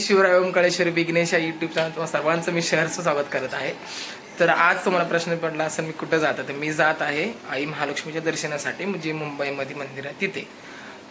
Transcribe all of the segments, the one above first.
शिवराय ओंकाळेश्वरी विघ्नेश या YouTube channel तुम्हाला सर्वांचं मी शहरचं स्वागत करत आहे. तर आज तुम्हाला प्रश्न पडला असं मी कुठं जात आहे? तर मी जात आहे आई महालक्ष्मीच्या दर्शनासाठी जे मुंबईमध्ये मंदिर आहे तिथे.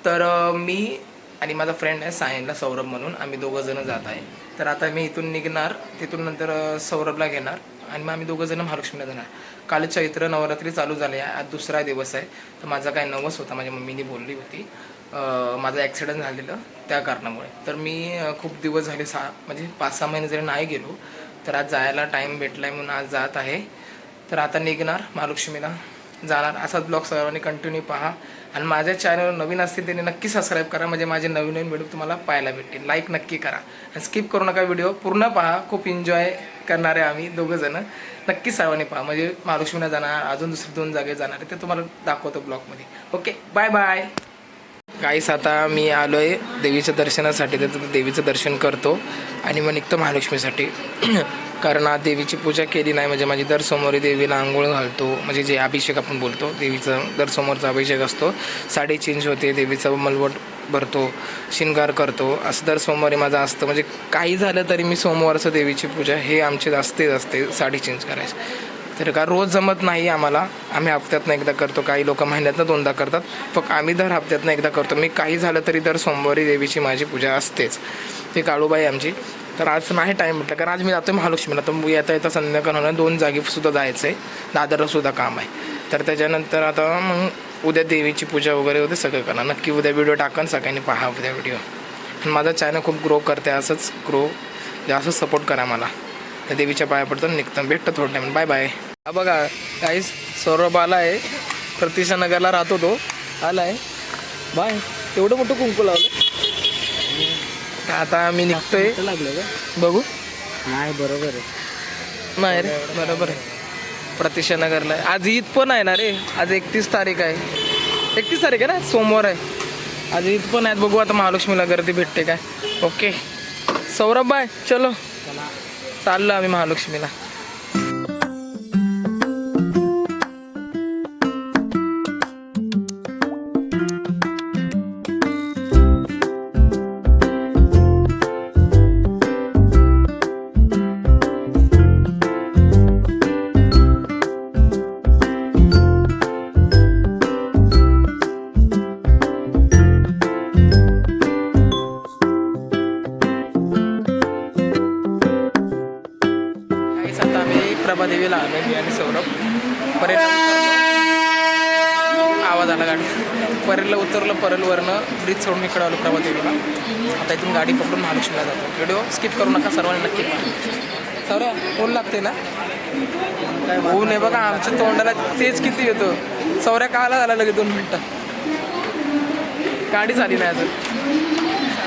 तर मी आणि माझा फ्रेंड आहे सायनला सौरभ म्हणून आम्ही दोघं जण जात आहे. तर आता मी इथून निघणार तिथून नंतर सौरभला घेणार आणि मग आम्ही दोघं जण महालक्ष्मीला जाणार. काल चैत्र नवरात्री चालू झाले आहे आज दुसरा दिवस आहे. तर माझा काय नवस होता माझ्या मम्मीने बोलली होती. माझं ॲक्सिडेंट झालेलं त्या कारणामुळे. तर मी खूप दिवस झाले सहा म्हणजे पाच सहा महिने जरी नाही गेलो तर आज जायला टाईम भेटला आहे म्हणून आज जात आहे. तर आता निघणार महालक्ष्मीला. जाणार असाच ब्लॉग सर्वांनी कंटिन्यू पहा. आणि माझ्या चॅनल नवीन असतील त्यांनी नक्की सबस्क्राईब करा. म्हणजे माझे नवीन नवीन व्हिडिओ तुम्हाला पाहायला भेटतील. लाईक नक्की करा. आणि स्किप करू नका व्हिडिओ पूर्ण पहा. खूप एन्जॉय करणारे आम्ही दोघं जण. नक्की सर्वांनी पहा. म्हणजे महालक्ष्मीला जाणार अजून दुसरे दोन जागे जाणार आहे ते तुम्हाला दाखवतो ब्लॉगमध्ये. ओके बाय बाय काहीच आता मी आलो आहे देवीच्या दर्शनासाठी तर देवीचं दर्शन करतो. आणि मग निघतो महालक्ष्मीसाठी. कारण आज देवीची पूजा केली नाही म्हणजे माझी दर सोमवारी देवीला आंघोळ घालतो. म्हणजे जे अभिषेक आपण बोलतो देवीचं दर सोमवारचा अभिषेक असतो. साडी चेंज होते देवीचं मलवट भरतो शिंगार करतो. असं दर सोमवारी माझं असतं. म्हणजे काही झालं तरी मी सोमवारचं देवीची पूजा हे आमचे असतेच असते साडी चेंज करायची. तर का रोज जमत नाही आम्हाला. आम्ही हप्त्यातनं एकदा करतो काही लोक महिन्यातनं दोनदा करतात. फक्त आम्ही दर हप्त्यातनं एकदा करतो. मी काही झालं तरी दर सोमवारी देवीची माझी पूजा असतेच. ते काळूबाई आमची. तर आज नाही टाईम म्हटलं कारण आज मी जातो महालक्ष्मीला. तर येता येता संध्याकाळ होणार दोन जागीसुद्धा जायचं आहे दादरलासुद्धा काम आहे. तर त्याच्यानंतर आता मग उद्या देवीची पूजा वगैरे होते सगळं करा नक्की उद्या व्हिडिओ टाकन सगळ्यांनी पहा उद्या व्हिडिओ माझा चॅनल खूप ग्रो करते असंच ग्रो जास्त सपोर्ट करा मला. त्या देवीच्या पाया पडतो निघतं. भेटतं थोडं टाईम बाय बाय हा बघा काहीच सौरभ आला आहे प्रतीक्षा नगरला राहतो तो. आला आहे बाय एवढं मोठं कुंकू लावलं. आता आम्ही निघतोय. लागलं बघू. नाही बरोबर आहे. नाही रे बरोबर आहे. प्रतीक्षा नगरला. आहे आज ईद पण आहे ना रे. आज एकतीस तारीख आहे. एकतीस तारीख आहे ना? सोमवार आहे. आज ईद पण आहेत बघू आता महालक्ष्मीला गर्दी भेटते काय. ओके सौरभ बाय चलो. चाललो आम्ही महालक्ष्मीला. आता देवीला आलो मी आणि सौरभ. परेलला आवाज आला गाडी. परेलला उतरलं परलवरनं ब्रिज सोडून इकडे आलो प्रभादेवीला. आता इथून गाडी पकडून महालक्ष्मीला जातो. व्हिडिओ स्किप करू नका सर्वांनी नक्की पहा सौर्या ऊन लागते ना? ऊन आहे बघा आमच्या तोंडाला तेच किती येतो. सौर्या काला झाला लगेच दोन मिनटं. गाडी झाली नाही अजून.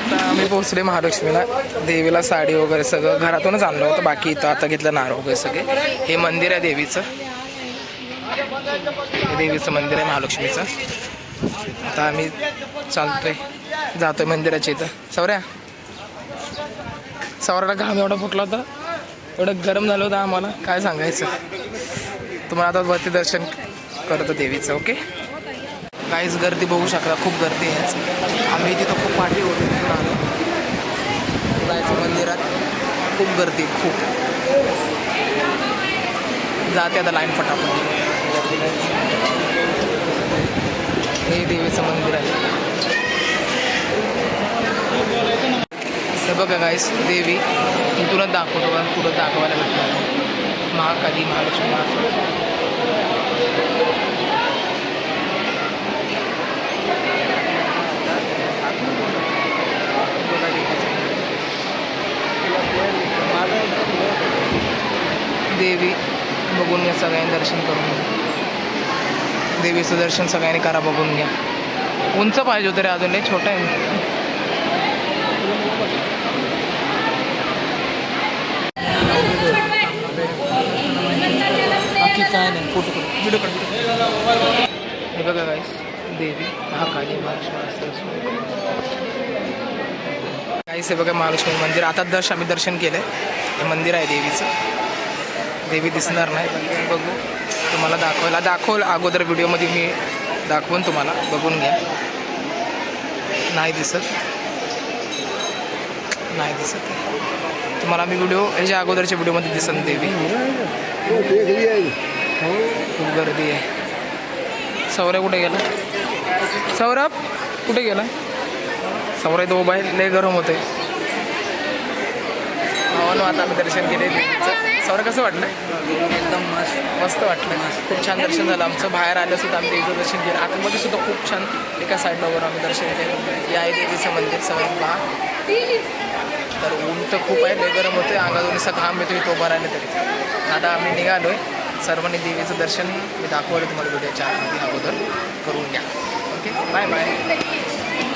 आता आम्ही पोहोचले महालक्ष्मीला. देवीला साडी वगैरे सगळं घरातूनच आणलं होतं. बाकी इथं आता घेतलं नारळ वगैरे सगळे. हे मंदिर आहे देवीचं. हे देवीचं मंदिर आहे महालक्ष्मीचं. आता आम्ही चालतोय. जातोय मंदिराच्या इथं. सौऱ्या सौऱ्याला घाम एवढा फुटला होता. एवढं गरम झालं होतं आम्हाला. काय सांगायचं? तुम्हाला आता वरती दर्शन करतो देवीचं ओके? काहीच गर्दी बघू शकता खूप गर्दी आहे आम्ही तिथं खूप पाठी होतो तिथून आलो. जायचं मंदिरात खूप गर्दी खूप. जाते आता लाईन फटाफट. हे देवीचं मंदिर आहे. तर बघा गाईस देवी. इथूनच दाखवतो कारण पुढं दाखवायला भेटणार महाकाली महालक्ष्मी महालक्ष्मी. देवी बघून घ्या सगळ्यांनी दर्शन करून घ्या. देवीचं दर्शन सगळ्यांनी करा बघून घ्या. उंच पाहिजे होतं रे अजून छोटं आहे. बाकी काय नाही फोटो व्हिडिओ हे बघा गाईस देवी महाकाली महालक्ष्मी काहीच हे बघा महालक्ष्मी मंदिर. आता दर्श आम्ही दर्शन केलं हे मंदिर आहे देवीचं. देवी दिसणार नाही. पण बघू. तुम्हाला दाखवायला दाखवलं अगोदर व्हिडिओमध्ये मी दाखवून तुम्हाला. बघून घ्या. नाही दिसत. नाही दिसत. तुम्हाला मी व्हिडिओ ह्याच्या अगोदरच्या व्हिडिओमध्ये दिसन देवी. खूप गर्दी आहे. सौरभ कुठे गेला? सौरभ कुठे गेला? सौरभ तो मोबाईल लय गरम होते आता आम्ही दर्शन केले सौरभ कसं वाटलं? एकदम मस्त. मस्त वाटलं. खूप छान दर्शन झालं. आमचं बाहेर आलं सुद्धा आम्ही देवीचं दर्शन केलं. आतमध्ये सुद्धा खूप छान एका साईडला वर आम्ही दर्शन केलं. या आहे देवीचं मंदिर सगळं पहा तर ऊन तर खूप आहे लय गरम होते अंगातून असं घाम येतो इथं उभं राहिलं तरी. आता आम्ही निघालोय. सर्वांनी देवीचं दर्शन मी दाखवलं तुम्हाला व्हिडिओच्या आतमध्ये अगोदर. करून घ्या. ओके बाय बाय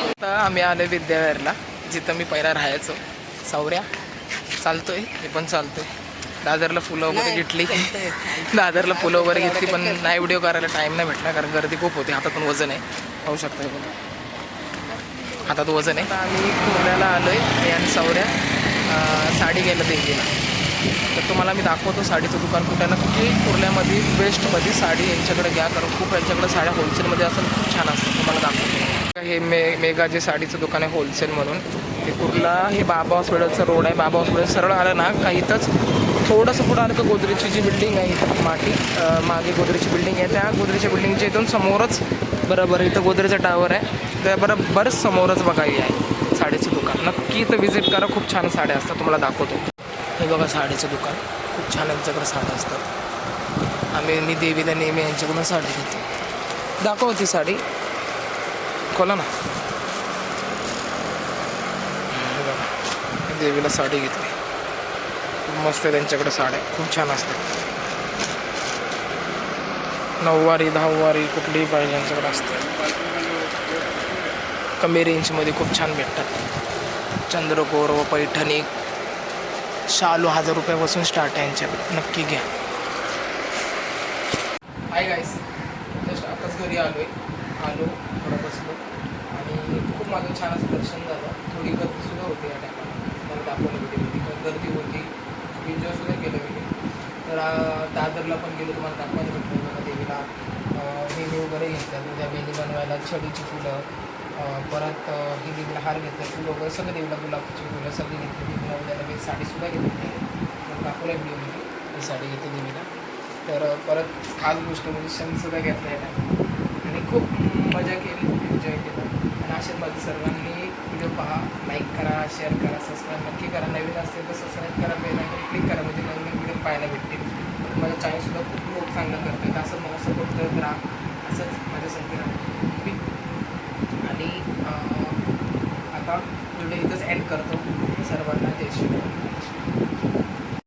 आता आम्ही आलो विद्याविहारला जिथं मी पहिला राहायचो. सावऱ्या चालतोय मी पण चालतोय. दादरला फुलं वगैरे घेतली. दादरला फुलं वगैरे घेतली पण नाही व्हिडिओ करायला टाईम नाही भेटला कारण गर्दी खूप होती हातातून वजन आहे. पाहू शकता पण हातात वजन आहे. आम्ही कुर्ल्याला आलो आहे आणि सावऱ्या साडी घ्यायला देवीला. तर तुम्हाला मी दाखवतो साडीचं दुकान कुठे ना कुठे कुर्ल्यामध्ये बेस्टमध्ये साडी यांच्याकडे घ्या कारण खूप यांच्याकडे साड्या होलसेलमध्ये असतात खूप छान असतात. तुम्हाला दाखवतो. हे मे मेगा जे साडीचं दुकान आहे होलसेल म्हणून. ते कुर्ला हे बाबा हॉस्पिटलचं रोड आहे. बाबा हॉस्पिटल सरळ आलं ना का इथंच थोडंसं पुढं आलं का गोदरेजची जी बिल्डिंग आहे इथं माटी मागे गोदरेजची बिल्डिंग आहे. त्या गोदरेजच्या बिल्डिंगच्या इथून समोरच बरोबर इथं गोदरेजचा टावर आहे. त्या बरोबर समोरच बघा हे आहे. साडीचं दुकान. नक्की इथं व्हिजिट करा. खूप छान साड्या असतात. तुम्हाला दाखवतो. हे बघा साडीचं दुकान. खूप छान यांच्याकडे साड्या असतात. आम्ही मी देवीला नेहमी यांच्याकडून साडी घेतो. दाखव ती साडी. खोला ना हे बघा. मी देवीला साडी घेतली. खूप मस्त आहे त्यांच्याकडे साड्या. खूप छान असतात. नऊवारी दहावारी कुठलीही पाहिजे यांच्याकडे असते. कमी रेंजमध्ये खूप छान भेटतात. चंद्रकोर व पैठणी. शालू हजार रुपयापासून स्टार्ट आहे यांच्याकडे. नक्की घ्या. हाय गाईस जस्ट आताच घरी आलो आहे आलो थोडं बसलो. आणि खूप माझं छान असं दर्शन झालं. थोडी गर्दीसुद्धा होती या टायमाला दाखवलं व्हिडिओमध्ये तिथं गर्दी होती. एन्जॉयसुद्धा केलं मी. तर दादरला पण गेलो तुम्हाला दाखवायला भेटलं मला देवीला. अं, वगैरे घेतल्यात उद्या वेणी बनवायला छडीची फुलं परत ही देवीला हार घेतलं फुलं वगैरे सगळं देवीला गुलाबाची फुलं सगळी घेतली. देवीला उद्याला मी साडीसुद्धा घेतली तर दाखवलं व्हिडिओमध्ये ही साडी घेतली देवीला. तर परत खास गोष्ट म्हणजे क्षणसुद्धा घेतला येणार आणि खूप मजा केली एन्जॉय केला. आशीर्वाद सर्वांनी व्हिडिओ पहा लाईक करा शेअर करा सबस्क्राईब नक्की करा. नवीन असेल तर सबस्क्राईब करा बेल आयकॉन क्लिक करा म्हणजे नवीन व्हिडिओ पाहायला भेटतील. माझ्या चॅनलसुद्धा खूप लोक चांगलं करतात असं मला सपोर्ट करत राहा. असंच माझ्या संख्येला आणि आता व्हिडिओ इथंच ॲड करतो.